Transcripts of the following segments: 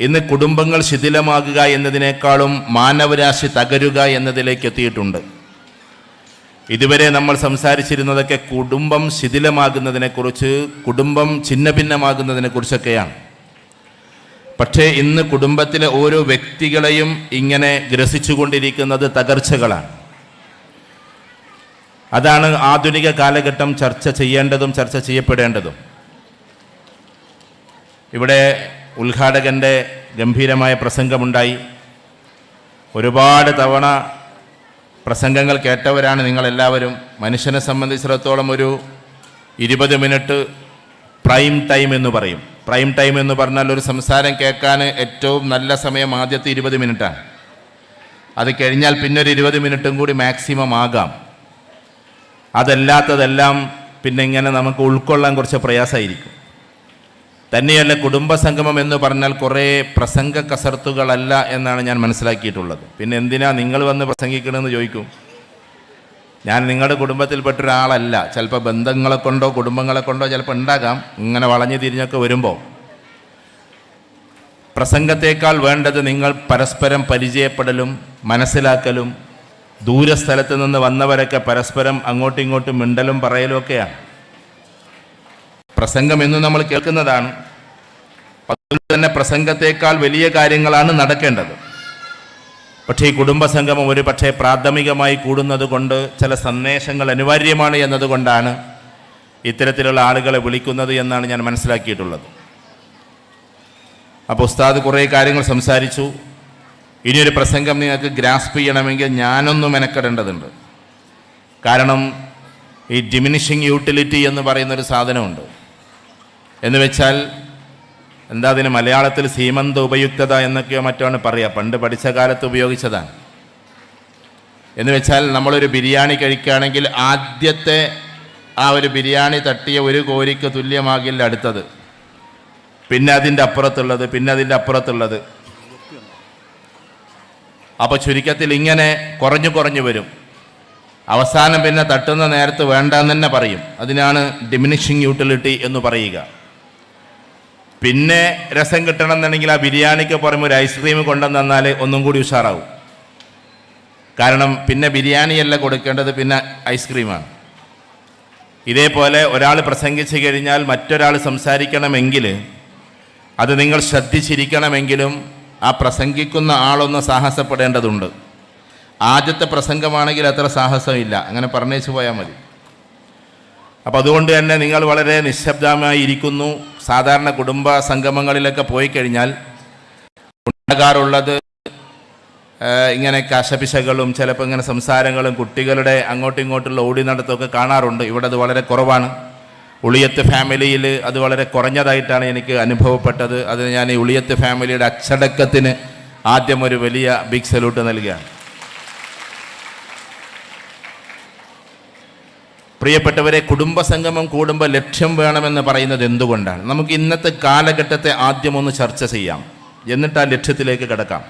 ഇന്ന് കുടുംബങ്ങൾ ശിഥിലമാകുക എന്നതിനേക്കാളും മാനവരാശി തകരുക എന്നതിലേക്ക് എത്തിയിട്ടുണ്ട്. ഇതുവരെ നമ്മൾ സംസാരിച്ചിരുന്നതൊക്കെ കുടുംബം ശിഥിലമാകുന്നതിനെക്കുറിച്ച് കുടുംബം ഛിന്നഭിന്നമാകുന്നതിനെക്കുറിച്ചൊക്കെയാണ്. പക്ഷേ ഇന്ന് കുടുംബത്തിലെ ഓരോ വ്യക്തികളെയും ഇങ്ങനെ ഗ്രസിച്ചുകൊണ്ടിരിക്കുന്നത് തകർച്ചകളാണ്. അതാണ് ആധുനിക കാലഘട്ടം ചർച്ച ചെയ്യേണ്ടതും ചർച്ച ചെയ്യപ്പെടേണ്ടതും. ഇവിടെ ഉദ്ഘാടകന്റെ ഗംഭീരമായ പ്രസംഗമുണ്ടായി. ഒരുപാട് തവണ പ്രസംഗങ്ങൾ കേട്ടവരാണ് നിങ്ങളെല്ലാവരും. മനുഷ്യനെ സംബന്ധിച്ചിടത്തോളം ഒരു ഇരുപത് മിനിറ്റ് പ്രൈം ടൈം എന്ന് പറയും. പ്രൈം ടൈം എന്ന് പറഞ്ഞാൽ ഒരു സംസാരം കേൾക്കാൻ ഏറ്റവും നല്ല സമയം ആദ്യത്തെ ഇരുപത് മിനിറ്റാണ്. അത് കഴിഞ്ഞാൽ പിന്നെ ഒരു ഇരുപത് മിനിറ്റും കൂടി മാക്സിമം ആകാം. അതല്ലാത്തതെല്ലാം പിന്നെ ഇങ്ങനെ നമുക്ക് ഉൾക്കൊള്ളാൻ കുറച്ച് പ്രയാസമായിരിക്കും. തന്നെയല്ല കുടുംബസംഗമം എന്ന് പറഞ്ഞാൽ കുറേ പ്രസംഗ കസർത്തുകളല്ല എന്നാണ് ഞാൻ മനസ്സിലാക്കിയിട്ടുള്ളത്. പിന്നെ എന്തിനാ നിങ്ങൾ വന്ന് പ്രസംഗിക്കണമെന്ന് ചോദിക്കും? ഞാൻ നിങ്ങളുടെ കുടുംബത്തിൽപ്പെട്ട ഒരാളല്ല. ചിലപ്പോൾ ബന്ധങ്ങളെ കൊണ്ടോ കുടുംബങ്ങളെ കൊണ്ടോ ചിലപ്പോൾ ഉണ്ടാകാം. ഇങ്ങനെ വളഞ്ഞു തിരിഞ്ഞൊക്കെ വരുമ്പോൾ പ്രസംഗത്തേക്കാൾ വേണ്ടത് നിങ്ങൾ പരസ്പരം പരിചയപ്പെടലും മനസ്സിലാക്കലും ദൂരസ്ഥലത്ത് നിന്ന് വന്നവരൊക്കെ പരസ്പരം അങ്ങോട്ടും ഇങ്ങോട്ടും മിണ്ടലും പറയലും ഒക്കെയാണ്. പ്രസംഗം എന്ന് നമ്മൾ കേൾക്കുന്നതാണ്. തന്നെ പ്രസംഗത്തേക്കാൾ വലിയ കാര്യങ്ങളാണ് നടക്കേണ്ടത്. പക്ഷേ ഈ കുടുംബസംഗമം ഒരു പക്ഷേ പ്രാഥമികമായി കൂടുന്നത് കൊണ്ട് ചില സന്ദേശങ്ങൾ അനിവാര്യമാണ് എന്നതുകൊണ്ടാണ് ഇത്തരത്തിലുള്ള ആളുകളെ വിളിക്കുന്നത് എന്നാണ് ഞാൻ മനസ്സിലാക്കിയിട്ടുള്ളത്. അപ്പോൾ ഉസ്താദ് കുറേ കാര്യങ്ങൾ സംസാരിച്ചു. ഇനിയൊരു പ്രസംഗം നിങ്ങൾക്ക് ഗ്രാസ്പ് ചെയ്യണമെങ്കിൽ ഞാനൊന്നും മെനക്കെടേണ്ടതുണ്ട്. കാരണം ഈ ഡിമിനിഷിങ് യൂട്ടിലിറ്റി എന്ന് പറയുന്നൊരു സാധനമുണ്ട്. എന്ന് വെച്ചാൽ എന്താ അതിന് മലയാളത്തിൽ സീമന്ത ഉപയുക്തത എന്നൊക്കെയോ മറ്റാണ് പറയുക പണ്ട് പഠിച്ച കാലത്ത് ഉപയോഗിച്ചതാണ്. എന്ന് വെച്ചാൽ നമ്മളൊരു ബിരിയാണി കഴിക്കുകയാണെങ്കിൽ ആദ്യത്തെ ആ ഒരു ബിരിയാണി തട്ടിയ ഒരു കോരിക്ക് തുല്യമാകില്ല അടുത്തത്. പിന്നെ അതിന്റെ അപ്പുറത്തുള്ളത് പിന്നെ അതിന്റെ അപ്പുറത്തുള്ളത്. അപ്പോൾ ചുരുക്കത്തിൽ ഇങ്ങനെ കുറഞ്ഞു കുറഞ്ഞു വരും. അവസാനം പിന്നെ തട്ടുന്ന നേരത്ത് വേണ്ടെന്ന് തന്നെ പറയും. അതിനാണ് ഡിമിനിഷിങ് യൂട്ടിലിറ്റി എന്ന് പറയുക. പിന്നെ രസം കിട്ടണം എന്നുണ്ടെങ്കിൽ ആ ബിരിയാണിക്ക് പുറമെ ഒരു ഐസ്ക്രീം കൊണ്ടുവന്ന് തന്നാൽ ഒന്നും കൂടി ഉഷാറാവും. കാരണം പിന്നെ ബിരിയാണിയല്ല കൊടുക്കേണ്ടത് പിന്നെ ഐസ്ക്രീമാണ് ഇതേപോലെ ഒരാൾ പ്രസംഗിച്ചു കഴിഞ്ഞാൽ മറ്റൊരാൾ സംസാരിക്കണമെങ്കിൽ അത് നിങ്ങൾ ശ്രദ്ധിച്ചിരിക്കണമെങ്കിലും ആ പ്രസംഗിക്കുന്ന ആളൊന്ന് സാഹസപ്പെടേണ്ടതുണ്ട്. ആദ്യത്തെ പ്രസംഗമാണെങ്കിൽ അത്ര സാഹസമില്ല. അങ്ങനെ പറഞ്ഞേച്ചു പോയാൽ മതി. അപ്പോൾ അതുകൊണ്ട് തന്നെ നിങ്ങൾ വളരെ നിശബ്ദമായി ഇരിക്കുന്നു. സാധാരണ കുടുംബ സംഗമങ്ങളിലൊക്കെ പോയി കഴിഞ്ഞാൽ ഉണ്ടാകാറുള്ളത് ഇങ്ങനെ കശപിശകളും ചിലപ്പോൾ ഇങ്ങനെ സംസാരങ്ങളും കുട്ടികളുടെ അങ്ങോട്ടും ഇങ്ങോട്ടുള്ള ഓടി നടത്തമൊക്കെ കാണാറുണ്ട്. ഇവിടെ അത് വളരെ കുറവാണ്. ഉളിയത്ത് ഫാമിലിയിൽ അത് വളരെ കുറഞ്ഞതായിട്ടാണ് എനിക്ക് അനുഭവപ്പെട്ടത്. അത് ഞാൻ ഈ ഉളിയത്ത് ഫാമിലിയുടെ അച്ചടക്കത്തിന് ആദ്യം ഒരു വലിയ ബിഗ് സല്യൂട്ട് നൽകുകയാണ്. പ്രിയപ്പെട്ടവരെ കുടുംബസംഗമം കൂടുമ്പോൾ ലക്ഷ്യം വേണമെന്ന് പറയുന്നത് എന്തുകൊണ്ടാണ്? നമുക്ക് ഇന്നത്തെ കാലഘട്ടത്തെ ആദ്യം ഒന്ന് ചർച്ച ചെയ്യാം. എന്നിട്ട് ആ ലക്ഷ്യത്തിലേക്ക് കിടക്കാം.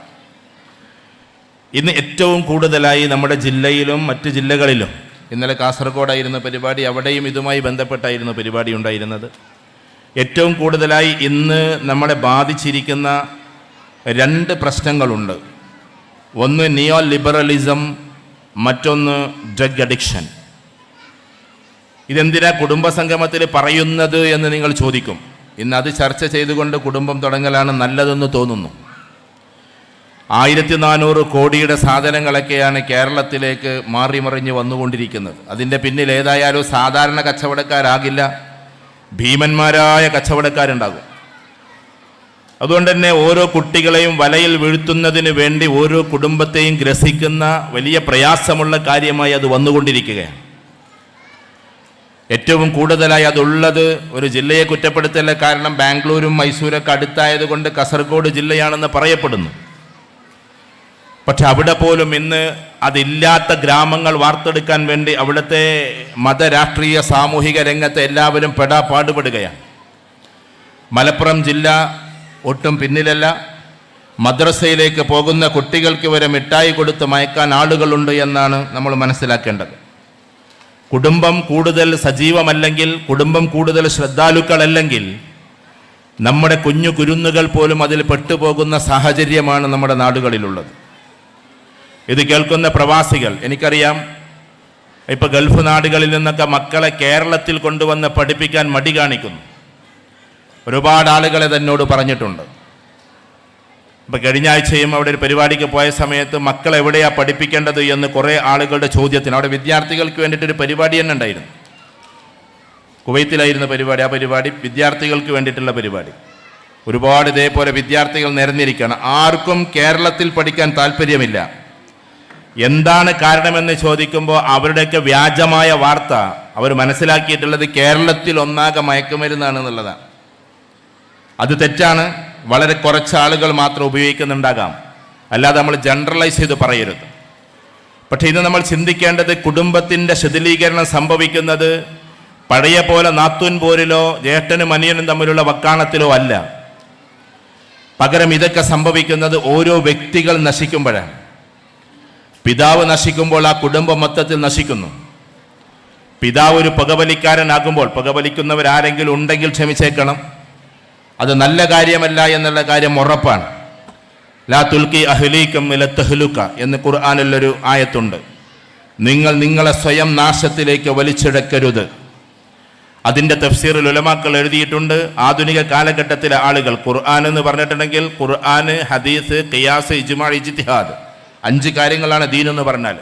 ഇന്ന് ഏറ്റവും കൂടുതലായി നമ്മുടെ ജില്ലയിലും മറ്റ് ജില്ലകളിലും ഇന്നലെ കാസർഗോഡായിരുന്ന പരിപാടി അവിടെയും ഇതുമായി ബന്ധപ്പെട്ടായിരുന്നു പരിപാടി ഉണ്ടായിരുന്നത്. ഏറ്റവും കൂടുതലായി ഇന്ന് നമ്മളെ ബാധിച്ചിരിക്കുന്ന രണ്ട് പ്രശ്നങ്ങളുണ്ട്. ഒന്ന് നിയോ ലിബറലിസം മറ്റൊന്ന് ഡ്രഗ് അഡിക്ഷൻ. ഇതെന്തിനാ കുടുംബസംഗമത്തിൽ പറയുന്നത് എന്ന് നിങ്ങൾ ചോദിക്കും. ഇന്ന് അത് ചർച്ച ചെയ്തുകൊണ്ട് കുടുംബം തുടങ്ങലാണ് നല്ലതെന്ന് തോന്നുന്നു. ആയിരത്തി നാനൂറ് കോടിയുടെ സാധനങ്ങളൊക്കെയാണ് കേരളത്തിലേക്ക് മാറി മറിഞ്ഞ് വന്നുകൊണ്ടിരിക്കുന്നത്. അതിന്റെ പിന്നിൽ ഏതായാലും സാധാരണ കച്ചവടക്കാരാകില്ല. ഭീമന്മാരായ കച്ചവടക്കാരുണ്ടാകും. അതുകൊണ്ട് തന്നെ ഓരോ കുട്ടികളെയും വലയിൽ വീഴ്ത്തുന്നതിന് വേണ്ടി ഓരോ കുടുംബത്തെയും ഗ്രസിക്കുന്ന വലിയ പ്രയാസമുള്ള കാര്യമായി അത് വന്നുകൊണ്ടിരിക്കുകയാണ്. ഏറ്റവും കൂടുതലായി അതുള്ളത് ഒരു ജില്ലയെ കുറ്റപ്പെടുത്തല്ല കാരണം ബാംഗ്ലൂരും മൈസൂരൊക്കെ അടുത്തായത് കൊണ്ട് കാസർഗോഡ് ജില്ലയാണെന്ന് പറയപ്പെടുന്നു. പക്ഷെ അവിടെ പോലും ഇന്ന് അതില്ലാത്ത ഗ്രാമങ്ങൾ വാർത്തെടുക്കാൻ വേണ്ടി അവിടുത്തെ മതരാഷ്ട്രീയ സാമൂഹിക രംഗത്തെ എല്ലാവരും പെടാ പാടുപെടുകയാണ്. മലപ്പുറം ജില്ല ഒട്ടും പിന്നിലല്ല. മദ്രസയിലേക്ക് പോകുന്ന കുട്ടികൾക്ക് വരെ മിഠായി കൊടുത്ത് മയക്കാൻ ആളുകളുണ്ട് എന്നാണ് നമ്മൾ മനസ്സിലാക്കേണ്ടത്. കുടുംബം കൂടുതൽ സജീവമല്ലെങ്കിൽ കുടുംബം കൂടുതൽ ശ്രദ്ധാലുക്കളല്ലെങ്കിൽ നമ്മുടെ കുഞ്ഞു കുരുന്നുകൾ പോലും അതിൽ പെട്ടുപോകുന്ന സാഹചര്യമാണ് നമ്മുടെ നാടുകളിലുള്ളത്. ഇത് കേൾക്കുന്ന പ്രവാസികൾ എനിക്കറിയാം ഇപ്പോൾ ഗൾഫ് നാടുകളിൽ നിന്നൊക്കെ മക്കളെ കേരളത്തിൽ കൊണ്ടുവന്ന് പഠിപ്പിക്കാൻ മടി കാണിക്കുന്നു. ഒരുപാട് ആളുകളെ തന്നോട് പറഞ്ഞിട്ടുണ്ട്. ഇപ്പൊ കഴിഞ്ഞ ആഴ്ചയും അവിടെ ഒരു പരിപാടിക്ക് പോയ സമയത്ത് മക്കൾ എവിടെയാണ് പഠിപ്പിക്കേണ്ടത് എന്ന് കുറേ ആളുകളുടെ ചോദ്യത്തിന് അവിടെ വിദ്യാർത്ഥികൾക്ക് വേണ്ടിയിട്ടൊരു പരിപാടി തന്നെ ഉണ്ടായിരുന്നു. കുവൈത്തിലായിരുന്ന പരിപാടി. ആ പരിപാടി വിദ്യാർത്ഥികൾക്ക് വേണ്ടിയിട്ടുള്ള പരിപാടി. ഒരുപാട് ഇതേപോലെ വിദ്യാർത്ഥികൾ നിരന്നിരിക്കുകയാണ്. ആർക്കും കേരളത്തിൽ പഠിക്കാൻ താല്പര്യമില്ല. എന്താണ് കാരണമെന്ന് ചോദിക്കുമ്പോൾ അവരുടെയൊക്കെ വ്യാജമായ വാർത്ത അവർ മനസ്സിലാക്കിയിട്ടുള്ളത് കേരളത്തിൽ ഒന്നാകെ മയക്കുമരുന്നാണ് എന്നുള്ളതാണ് അത് തെറ്റാണ്. വളരെ കുറച്ച് ആളുകൾ മാത്രം ഉപയോഗിക്കുന്നുണ്ടാകാം. അല്ലാതെ നമ്മൾ ജനറലൈസ് ചെയ്ത് പറയരുത്. പക്ഷേ ഇത് നമ്മൾ ചിന്തിക്കേണ്ടത് കുടുംബത്തിന്റെ ശിഥിലീകരണം സംഭവിക്കുന്നത് പഴയ പോലെ നാത്തൂൻ പോരിലോ ജ്യേഷ്ഠനും അനിയനും തമ്മിലുള്ള വക്കാണത്തിലോ അല്ല. പകരം ഇതൊക്കെ സംഭവിക്കുന്നത് ഓരോ വ്യക്തികൾ നശിക്കുമ്പോഴാണ്. പിതാവ് നശിക്കുമ്പോൾ ആ കുടുംബം മൊത്തത്തിൽ നശിക്കുന്നു. പിതാവ് ഒരു പുകവലിക്കാരനാകുമ്പോൾ പുകവലിക്കുന്നവരാരെങ്കിലും ഉണ്ടെങ്കിൽ ക്ഷമിച്ചേക്കണം. അത് നല്ല കാര്യമല്ല എന്നുള്ള കാര്യം ഉറപ്പാണ്. ലാ തുൽക്കി അഹ്ലീക്കം ഇല തെഹ്ലുക്ക എന്ന് ഖുർആാനിലൊരു ആയത്തുണ്ട്. നിങ്ങൾ നിങ്ങളെ സ്വയം നാശത്തിലേക്ക് വലിച്ചിടക്കരുത്. അതിന്റെ തഫ്സീറിൽ ഉലമാക്കൾ എഴുതിയിട്ടുണ്ട് ആധുനിക കാലഘട്ടത്തിലെ ആളുകൾ ഖുർആൻ എന്ന് പറഞ്ഞിട്ടുണ്ടെങ്കിൽ ഖുർആൻ ഹദീസ് ഖിയാസ് ഇജ്മാ ഇജ്തിഹാദ്. അഞ്ച് കാര്യങ്ങളാണ് ദീൻ എന്ന് പറഞ്ഞാൽ.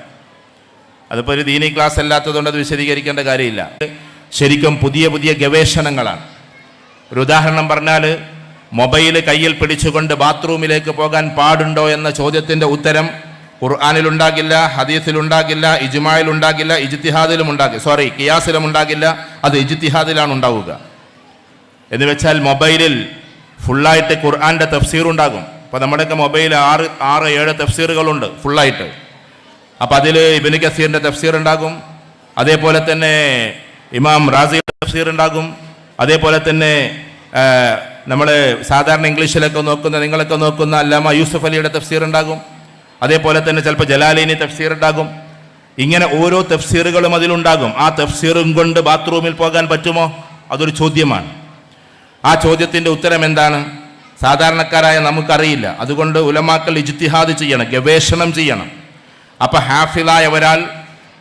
അതിപ്പോൾ ഒരു ദീനി ക്ലാസ് അല്ലാത്തതുകൊണ്ട് അത് വിശദീകരിക്കേണ്ട കാര്യമില്ല. ശരിക്കും പുതിയ പുതിയ ഗവേഷണങ്ങളാണ്. ഒരു ഉദാഹരണം പറഞ്ഞാൽ മൊബൈൽ കയ്യിൽ പിടിച്ചുകൊണ്ട് ബാത്റൂമിലേക്ക് പോകാൻ പാടുണ്ടോ എന്ന ചോദ്യത്തിന്റെ ഉത്തരം ഉണ്ടാകില്ല ഇജ്മായിൽ ഉണ്ടാകില്ല ഇജ്തിഹാദിലും ഉണ്ടാകില്ല സോറി കിയാസിലും ഉണ്ടാകില്ല അത് ഇജ്തിഹാദിലാണ് ഉണ്ടാവുക എന്ന് വെച്ചാൽ മൊബൈലിൽ ഫുള്ളായിട്ട് ഖുർആാന്റെ തഫ്സീർ ഉണ്ടാകും അപ്പോൾ നമ്മുടെയൊക്കെ മൊബൈൽ ആറ് ആറ് ഏഴ് തഫ്സീറുകളുണ്ട് ഫുള്ളായിട്ട്. അപ്പോൾ അതിൽ ഇബിന് കസീറിന്റെ തഫ്സീർ ഉണ്ടാകും അതേപോലെ തന്നെ ഇമാം റാസിയുടെ തഫ്സീർ ഉണ്ടാകും അതേപോലെ തന്നെ നമ്മൾ സാധാരണ ഇംഗ്ലീഷിലൊക്കെ നോക്കുന്ന നിങ്ങളൊക്കെ നോക്കുന്ന അല്ലാമ യൂസുഫ് അലിയുടെ തഫ്സീർ ഉണ്ടാകും. അതേപോലെ തന്നെ ചിലപ്പോൾ ജലാലിനി തഫ്സീർ ഉണ്ടാകും. ഇങ്ങനെ ഓരോ തഫ്സീറുകളും അതിലുണ്ടാകും. ആ തഫ്സീറും കൊണ്ട് ബാത്റൂമിൽ പോകാൻ പറ്റുമോ? അതൊരു ചോദ്യമാണ്. ആ ചോദ്യത്തിന്റെ ഉത്തരം എന്താണ്? സാധാരണക്കാരായ നമുക്കറിയില്ല. അതുകൊണ്ട് ഉലമാക്കൾ ഇജ്തിഹാദ് ചെയ്യണം ഗവേഷണം ചെയ്യണം. അപ്പം ഹാഫിലായ ഒരാൾ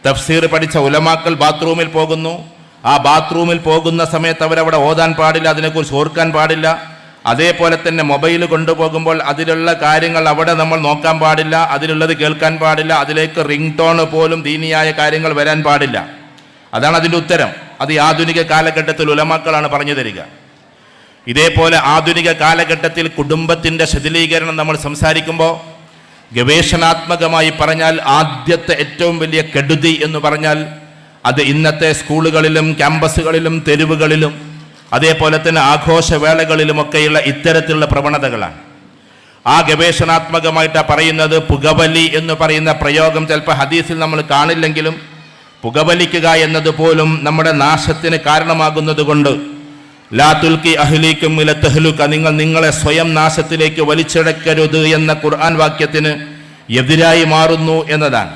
തഫ്സീർ പഠിച്ച ഉലമാക്കൾ ബാത്റൂമിൽ പോകുന്നു. ആ ബാത്റൂമിൽ പോകുന്ന സമയത്ത് അവരവിടെ ഓതാൻ പാടില്ല അതിനെക്കുറിച്ച് ഓർക്കാൻ പാടില്ല. അതേപോലെ തന്നെ മൊബൈൽ കൊണ്ടുപോകുമ്പോൾ അതിലുള്ള കാര്യങ്ങൾ അവിടെ നമ്മൾ നോക്കാൻ പാടില്ല അതിലുള്ളത് കേൾക്കാൻ പാടില്ല അതിലേക്ക് റിംഗ് ടോൺ പോലും ദീനിയായ കാര്യങ്ങൾ വരാൻ പാടില്ല. അതാണ് അതിന്റെ ഉത്തരം. അത് ആധുനിക കാലഘട്ടത്തിൽ ഉലമാക്കളാണ് പറഞ്ഞു തരിക. ഇതേപോലെ ആധുനിക കാലഘട്ടത്തിൽ കുടുംബത്തിന്റെ ശിഥിലീകരണം നമ്മൾ സംസാരിക്കുമ്പോൾ ഗവേഷണാത്മകമായി പറഞ്ഞാൽ ആദ്യത്തെ ഏറ്റവും വലിയ കെടുതി എന്ന് പറഞ്ഞാൽ അത് ഇന്നത്തെ സ്കൂളുകളിലും ക്യാമ്പസുകളിലും തെരുവുകളിലും അതേപോലെ തന്നെ ആഘോഷവേളകളിലുമൊക്കെയുള്ള ഇത്തരത്തിലുള്ള പ്രവണതകളാണ്. ആ ഗവേഷണാത്മകമായിട്ടാണ് പറയുന്നത് പുകവലി എന്ന് പറയുന്ന പ്രയോഗം ചിലപ്പോൾ ഹദീസിൽ നമ്മൾ കാണില്ലെങ്കിലും പുകവലിക്കുക എന്നതുപോലും നമ്മുടെ നാശത്തിന് കാരണമാകുന്നത് കൊണ്ട് ലാ തുൽക്കി അഹ്ലീക്കും ഇല തഹ്ലുക്ക നിങ്ങൾ നിങ്ങളെ സ്വയം നാശത്തിലേക്ക് വലിച്ചെടുക്കരുത് എന്ന ഖുർആൻ വാക്യത്തിന് എതിരായി മാറുന്നു എന്നതാണ്.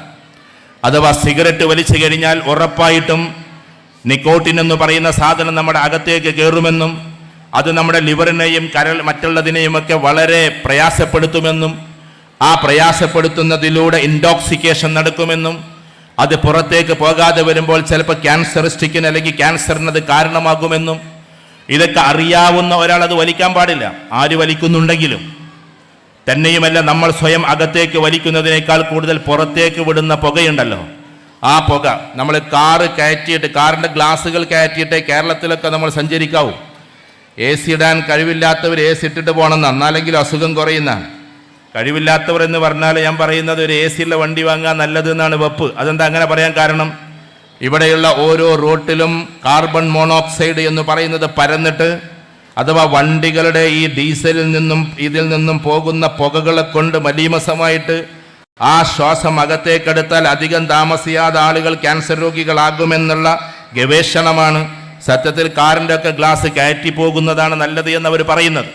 അഥവാ സിഗരറ്റ് വലിച്ചു കഴിഞ്ഞാൽ ഉറപ്പായിട്ടും നിക്കോട്ടിൻ എന്ന് പറയുന്ന സാധനം നമ്മുടെ അകത്തേക്ക് കയറുമെന്നും അത് നമ്മുടെ ലിവറിനെയും കരൾ മറ്റുള്ളതിനെയും ഒക്കെ വളരെ പ്രയാസപ്പെടുത്തുമെന്നും ആ പ്രയാസപ്പെടുത്തുന്നതിലൂടെ ഇൻടോക്സിക്കേഷൻ നടക്കുമെന്നും അത് പുറത്തേക്ക് പോകാതെ വരുമ്പോൾ ചിലപ്പോൾ ക്യാൻസറിസ്റ്റിക്കിന് അല്ലെങ്കിൽ ക്യാൻസറിന് അത് കാരണമാകുമെന്നും ഇതൊക്കെ അറിയാവുന്ന ഒരാൾ അത് വലിക്കാൻ പാടില്ല. ആര് വലിക്കുന്നുണ്ടെങ്കിലും. തന്നെയുമല്ല നമ്മൾ സ്വയം അകത്തേക്ക് വലിക്കുന്നതിനേക്കാൾ കൂടുതൽ പുറത്തേക്ക് വിടുന്ന പുകയുണ്ടല്ലോ. ആ പുക നമ്മൾ കാറ് കയറ്റിയിട്ട് കാറിന്റെ ഗ്ലാസ്സുകൾ കയറ്റിയിട്ട് കേരളത്തിലൊക്കെ നമ്മൾ സഞ്ചരിക്കാവൂ. എ സി ഇടാൻ കഴിവില്ലാത്തവർ എ സി ഇട്ടിട്ട് പോകണം എന്നാലെങ്കിലും അസുഖം കുറയുന്നതാണ് കഴിവില്ലാത്തവർ എന്ന് പറഞ്ഞാൽ ഞാൻ പറയുന്നത് ഒരു എ സിയുള്ള വണ്ടി വാങ്ങാൻ നല്ലത് എന്നാണ് വെപ്പ്. അതെന്താ അങ്ങനെ പറയാൻ കാരണം? ഇവിടെയുള്ള ഓരോ റോട്ടിലും കാർബൺ മോണോക്സൈഡ് എന്ന് പറയുന്നത് പരന്നിട്ട് അഥവാ വണ്ടികളുടെ ഈ ഡീസലിൽ നിന്നും ഇതിൽ നിന്നും പോകുന്ന പുകകളെ കൊണ്ട് മലീമസമായിട്ട് ആ ശ്വാസം അകത്തേക്കെടുത്താൽ അധികം താമസിയാതെ ആളുകൾ ക്യാൻസർ രോഗികളാകുമെന്നുള്ള ഗവേഷണമാണ് സത്യത്തിൽ കാറിന്റെ ഒക്കെ ഗ്ലാസ് കയറ്റി പോകുന്നതാണ് നല്ലത് എന്നവർ പറയുന്നത്.